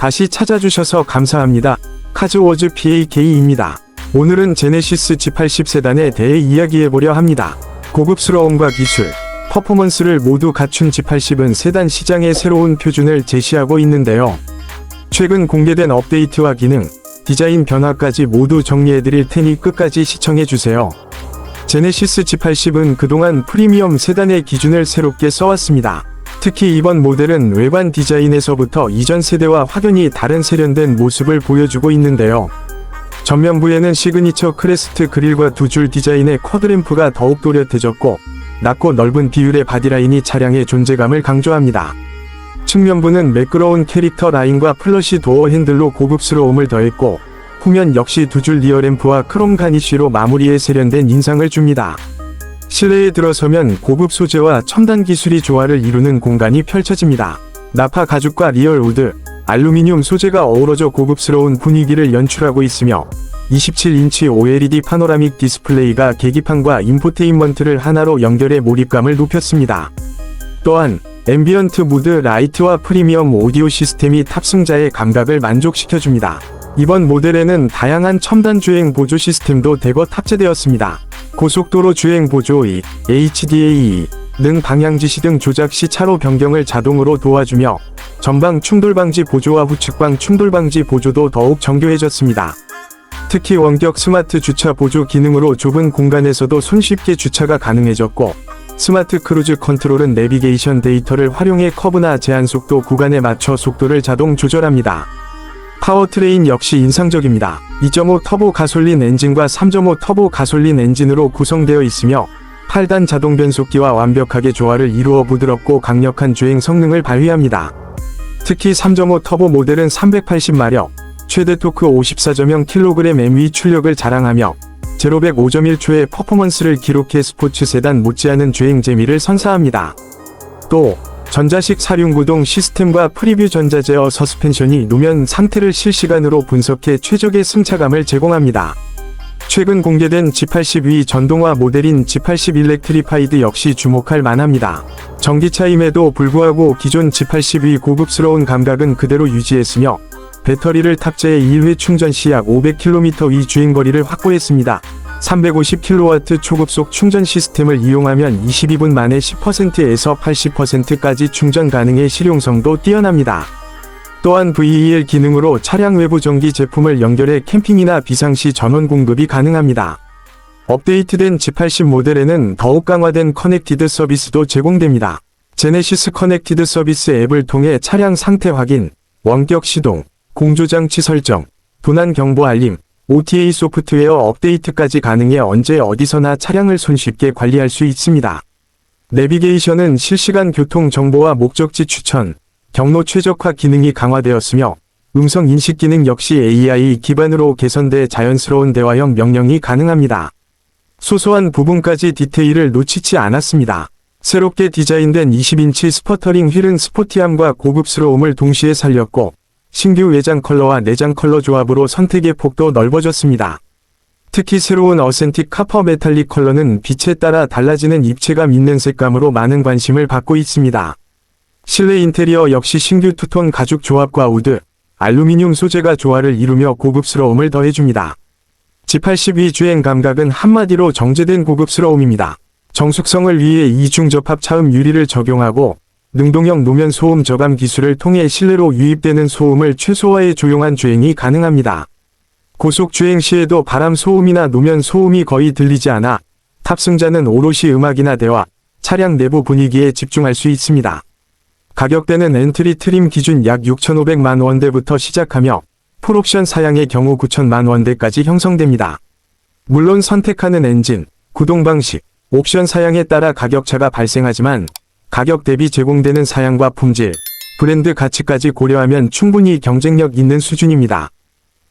다시 찾아주셔서 감사합니다. 카즈워즈 PAK입니다. 오늘은 제네시스 G80 세단에 대해 이야기해보려 합니다. 고급스러움과 기술, 퍼포먼스를 모두 갖춘 G80은 세단 시장의 새로운 표준을 제시하고 있는데요. 최근 공개된 업데이트와 기능, 디자인 변화까지 모두 정리해드릴 테니 끝까지 시청해주세요. 제네시스 G80은 그동안 프리미엄 세단의 기준을 새롭게 써왔습니다. 특히 이번 모델은 외관 디자인에서부터 이전 세대와 확연히 다른 세련된 모습을 보여주고 있는데요. 전면부에는 시그니처 크레스트 그릴과 두 줄 디자인의 쿼드램프가 더욱 또렷해졌고 낮고 넓은 비율의 바디라인이 차량의 존재감을 강조합니다. 측면부는 매끄러운 캐릭터 라인과 플러시 도어 핸들로 고급스러움을 더했고 후면 역시 두 줄 리어램프와 크롬 가니쉬로 마무리에 세련된 인상을 줍니다. 실내에 들어서면 고급 소재와 첨단 기술이 조화를 이루는 공간이 펼쳐집니다. 나파 가죽과 리얼 우드, 알루미늄 소재가 어우러져 고급스러운 분위기를 연출하고 있으며 27인치 OLED 파노라믹 디스플레이가 계기판과 인포테인먼트를 하나로 연결해 몰입감을 높였습니다. 또한 앰비언트 무드 라이트와 프리미엄 오디오 시스템이 탑승자의 감각을 만족시켜줍니다. 이번 모델에는 다양한 첨단 주행 보조 시스템도 대거 탑재되었습니다. 고속도로 주행 보조 이 HDAE 능 방향 지시 등 조작 시 차로 변경을 자동으로 도와주며 전방 충돌 방지 보조와 후측방 충돌 방지 보조도 더욱 정교해졌습니다. 특히 원격 스마트 주차 보조 기능으로 좁은 공간에서도 손쉽게 주차가 가능해졌고 스마트 크루즈 컨트롤은 내비게이션 데이터를 활용해 커브나 제한 속도 구간에 맞춰 속도를 자동 조절합니다. 파워트레인 역시 인상적입니다. 2.5 터보 가솔린 엔진과 3.5 터보 가솔린 엔진으로 구성되어 있으며 8단 자동 변속기와 완벽하게 조화를 이루어 부드럽고 강력한 주행 성능을 발휘합니다. 특히 3.5 터보 모델은 380마력, 최대 토크 54.0kg MV 출력을 자랑하며 제로백 5.1초의 퍼포먼스를 기록해 스포츠 세단 못지않은 주행 재미를 선사합니다. 또 전자식 사륜구동 시스템과 프리뷰 전자제어 서스펜션이 노면 상태를 실시간으로 분석해 최적의 승차감을 제공합니다. 최근 공개된 G80위 전동화 모델인 G80 일렉트리파이드 역시 주목할 만합니다. 전기차임에도 불구하고 기존 G80위 고급스러운 감각은 그대로 유지했으며 배터리를 탑재해 1회 충전 시 약 500km 위 주행거리를 확보했습니다. 350kW 초급속 충전 시스템을 이용하면 22분 만에 10%에서 80%까지 충전 가능해 실용성도 뛰어납니다. 또한 VEL 기능으로 차량 외부 전기 제품을 연결해 캠핑이나 비상시 전원 공급이 가능합니다. 업데이트된 G80 모델에는 더욱 강화된 커넥티드 서비스도 제공됩니다. 제네시스 커넥티드 서비스 앱을 통해 차량 상태 확인, 원격 시동, 공조장치 설정, 도난 경보 알림, OTA 소프트웨어 업데이트까지 가능해 언제 어디서나 차량을 손쉽게 관리할 수 있습니다. 내비게이션은 실시간 교통 정보와 목적지 추천, 경로 최적화 기능이 강화되었으며 음성 인식 기능 역시 AI 기반으로 개선돼 자연스러운 대화형 명령이 가능합니다. 소소한 부분까지 디테일을 놓치지 않았습니다. 새롭게 디자인된 20인치 스퍼터링 휠은 스포티함과 고급스러움을 동시에 살렸고 신규 외장 컬러와 내장 컬러 조합으로 선택의 폭도 넓어졌습니다. 특히 새로운 어센틱 카퍼 메탈릭 컬러는 빛에 따라 달라지는 입체감 있는 색감으로 많은 관심을 받고 있습니다. 실내 인테리어 역시 신규 투톤 가죽 조합과 우드, 알루미늄 소재가 조화를 이루며 고급스러움을 더해줍니다. G82 주행 감각은 한마디로 정제된 고급스러움입니다. 정숙성을 위해 이중접합 차음 유리를 적용하고 능동형 노면 소음 저감 기술을 통해 실내로 유입되는 소음을 최소화해 조용한 주행이 가능합니다. 고속 주행 시에도 바람 소음이나 노면 소음이 거의 들리지 않아 탑승자는 오롯이 음악이나 대화, 차량 내부 분위기에 집중할 수 있습니다. 가격대는 엔트리 트림 기준 약 6,500만 원대부터 시작하며 풀옵션 사양의 경우 9천만 원대까지 형성됩니다. 물론 선택하는 엔진, 구동 방식, 옵션 사양에 따라 가격차가 발생하지만 가격 대비 제공되는 사양과 품질, 브랜드 가치까지 고려하면 충분히 경쟁력 있는 수준입니다.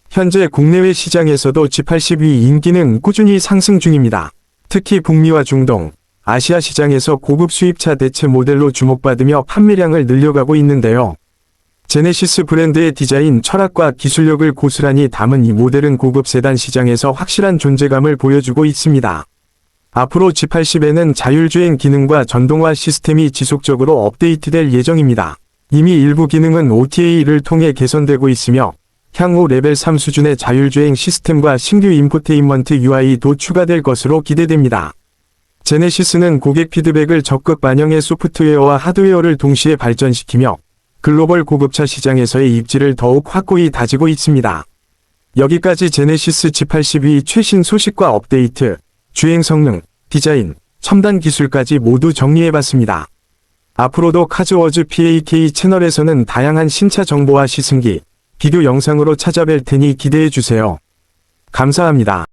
현재 국내외 시장에서도 G82 인기는 꾸준히 상승 중입니다. 특히 북미와 중동, 아시아 시장에서 고급 수입차 대체 모델로 주목받으며 판매량을 늘려가고 있는데요. 제네시스 브랜드의 디자인 철학과 기술력을 고스란히 담은 이 모델은 고급 세단 시장에서 확실한 존재감을 보여주고 있습니다. 앞으로 G80에는 자율주행 기능과 전동화 시스템이 지속적으로 업데이트될 예정입니다. 이미 일부 기능은 OTA를 통해 개선되고 있으며 향후 레벨 3 수준의 자율주행 시스템과 신규 인포테인먼트 UI도 추가될 것으로 기대됩니다. 제네시스는 고객 피드백을 적극 반영해 소프트웨어와 하드웨어를 동시에 발전시키며 글로벌 고급차 시장에서의 입지를 더욱 확고히 다지고 있습니다. 여기까지 제네시스 G82 최신 소식과 업데이트, 주행 성능, 디자인, 첨단 기술까지 모두 정리해봤습니다. 앞으로도 카즈워즈 PAK 채널에서는 다양한 신차 정보와 시승기, 비교 영상으로 찾아뵐 테니 기대해주세요. 감사합니다.